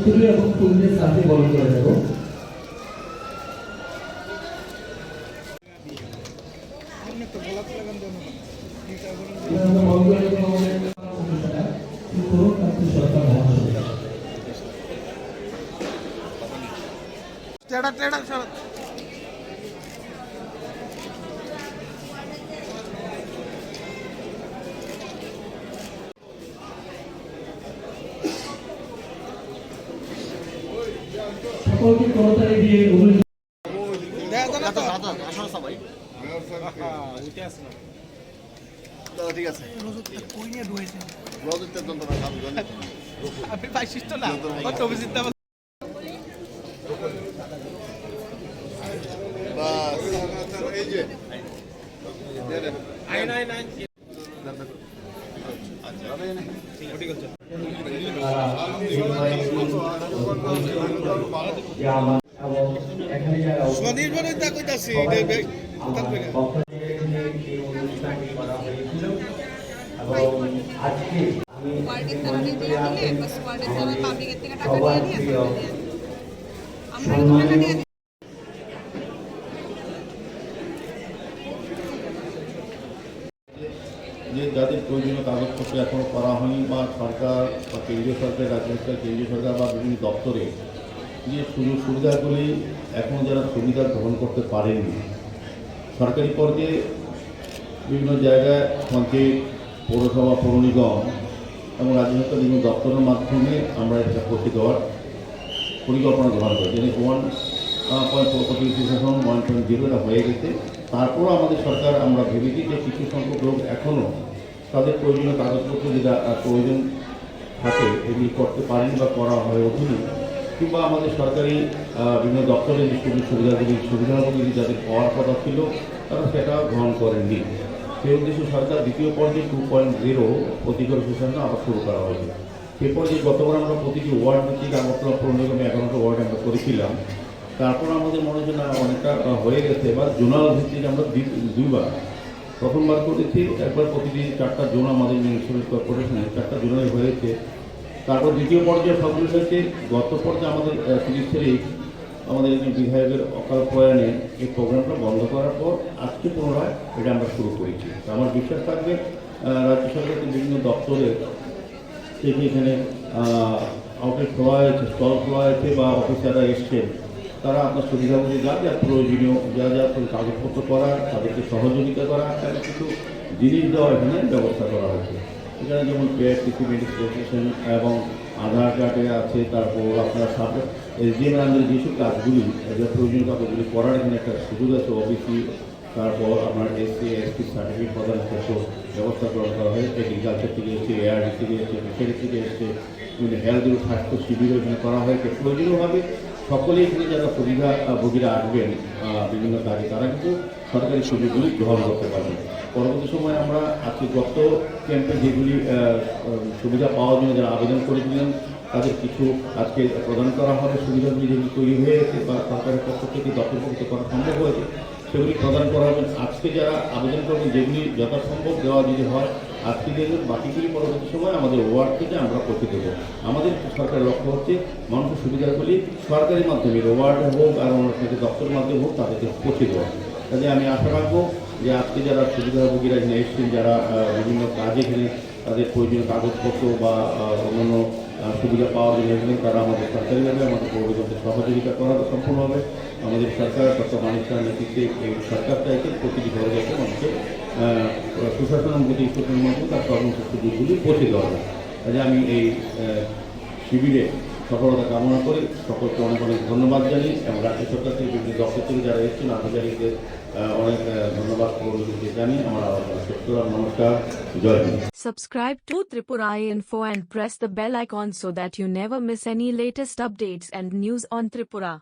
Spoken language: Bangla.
মঙ্গল এবং উপজেলা সাথে কান্তি করে দেব টেড়া। সকলকে করতালি দিয়ে অভিনন্দন ঠিক আছে আপনি পাইছিস তো না অভিজিৎ এই যে আইন আইন আইন যে আমার এবং এখানে যারা স্বনির্ভর দা কইতাছি আমার পক্ষ থেকে এই অনুষ্ঠানটি করা হয়েছিল এবং আজকে আমি ওয়ার্ডের তারা মনে নিতে করে দিলে আছি একবার ওয়ার্ডের তারা পাবলিকের থেকে টাকা সবার নিয়ে নিয়ে প্রিয় আমরা তো টাকা নিয়ে দিই। যে যাদের প্রয়োজনীয় এখনও করা হয়নি বা সরকার বা কেন্দ্রীয় সরকার রাজ্য সরকার কেন্দ্রীয় সরকার বা বিভিন্ন দপ্তরে যে সুযোগ সুবিধাগুলি এখনও যারা সুবিধা গ্রহণ করতে পারেনি সরকারি পর্যায়ে বিভিন্ন জায়গায় পঞ্চায়েত পৌরসভা, পৌর নিগম এবং রাজ্য সরকার বিভিন্ন দপ্তরের মাধ্যমে আমরা এটা করতে দেওয়ার পরিকল্পনা গ্রহণ করি যেন ওয়ান পয়েন্ট শাসন ওয়ান পয়েন্ট জিরো হয়ে গেছে। তারপরও আমাদের সরকার আমরা ভেবেছি যে কিছু সংখ্যক লোক এখনও তাদের প্রয়োজনীয় কাগজপত্র যেটা প্রয়োজন থাকে, এগুলি করতে পারেন বা করা হয়ে ওঠেনি কিংবা আমাদের সরকারি বিভিন্ন দপ্তরের যে সুযোগ সুবিধাগুলি সুবিধাগুলি যাদের পাওয়ার কথা ছিল, তারা সেটা গ্রহণ করেননি। সেই উদ্দেশ্যে সরকার দ্বিতীয় পর্যায়ে টু পয়েন্ট জিরো প্রতিকর ঘোষণা আবার শুরু করা হয়েছে। সেই পর্যায়ে গতবার আমরা প্রতিটি ওয়ার্ড ভিত্তিক আগরতলা পৌর নিগমে এগারোটা ওয়ার্ড আমরা করেছিলাম, তারপর আমাদের মনে হয় না, অনেকটা হয়ে গেছে। এবার জোনাল ভিত্তিক আমরা দ্বি- প্রথমবার করেছি, একবার প্রতিদিন চারটা জোন আমাদের মিউনিসিপ্যাল কর্পোরেশনে চারটা জোনাল হয়েছে। তারপর দ্বিতীয় পর্যায়ে সবগুলো হয়েছে, গত পর্যায়ে আমাদের তিরিশ তারিখ আমাদের বিধায়কের অকাল প্রয়াণে এই প্রোগ্রামটা বন্ধ করার পর আজকে পুনরায় এটা আমরা শুরু করেছি। আমার বিশ্বাস থাকবে রাজ্য সরকারের বিভিন্ন দপ্তরের থেকে এখানে আউটলেট খোলা হয়েছে, স্টল খোলা হয়েছে বা অফিসাররা এসছেন তারা আপনার সুবিধাগুলি যা যা প্রয়োজনীয়, যা যা কাগজপত্র করা, তাদেরকে সহযোগিতা করা এবং কিছু জিনিস দেওয়া এখানে ব্যবস্থা করা হয়েছে। এখানে যেমন পেয়ারটিসি মেডিকেশন এবং আধার কার্ডে আছে, তারপর আপনার সাথে এসডিএম আন্ডারে যেসব কাজগুলি যা প্রয়োজনীয় কাগজগুলি করার এখানে একটা সুযোগ আছে ওবিসি তারপর আপনার এসসি এসটি সার্টিফিকেট প্রদান কিছু ব্যবস্থা গ্রহণ করা হয়। এগ্রিকালচার থেকে এসছে এআরডি থেকে এসছে ফিশারি থেকে এসছে বিভিন্ন হেলথ স্বাস্থ্য শিবিরও এখানে করা হয়েছে। প্রয়োজনীয়ভাবে সকলেই এখানে যারা আহ, ভোগীরা আসবেন বিভিন্ন কাজে তারা কিন্তু সরকারি সুযোগগুলি গ্রহণ করতে পারবেন। পরবর্তী সময় আমরা আজকে গত ক্যাম্পে যেগুলি সুবিধা পাওয়ার জন্য যারা আবেদন করেছিলেন তাদের কিছু আজকে প্রদান করা হবে। সুবিধাগুলি যেগুলি তৈরি হয়েছে বা সরকারের পক্ষ থেকে দপ্তরভুক্ত করা সম্ভব হয়েছে সেগুলি প্রদান করা হবে। আজকে যারা আবেদন করবেন যেগুলি যথাসম্ভব দেওয়া যদি হয় আজকে বাকিগুলি পরবর্তী সময় আমাদের ওয়ার্ড থেকে আমরা পৌঁছে দেব। আমাদের সরকারের লক্ষ্য হচ্ছে মানুষের সুবিধাগুলি সরকারি মাধ্যমে ওয়ার্ড হোক আর অন্য দপ্তর দপ্তরের মাধ্যমে হোক, তাদেরকে পৌঁছে দেওয়া। কাজে আমি আশা রাখব যে আজকে যারা সুবিধাভোগীরা এখানে এসছেন, যারা বিভিন্ন কাজে এখানে তাদের প্রয়োজনীয় কাগজপত্র বা অন্যান্য সুবিধা পাওয়ার জন্য এসেছেন তারা আমাদের সরকারি সরকারিভাবে আমাদের পৌরজনকে সহযোগিতা করা সম্পূর্ণ হবে। আমাদের সরকার ডক্টর মানিক শাহ নেতৃত্বে সরকার চাইছে প্রতিটি ঘরে যাতে মানুষের আহ, সুশাসন এবং প্রতি মাধ্যমে তার কর্মসূচি সুযোগগুলি পৌঁছে দেওয়া হয় কাজে আমি এই শিবিরে সফলতা কামনা করি সকলকে অনেক অনেক ধন্যবাদ জানি এবং রাজ্য সরকার থেকে বিভিন্ন দপ্তর থেকে যারা এসেছেন আধিকারিকদের অনেক আহ, ধন্যবাদ পৌরজনকে জানি আমার সত্য নমস্কার জয় Hind Subscribe to Tripura Info and press the bell icon so that you never miss any latest updates and news on Tripura.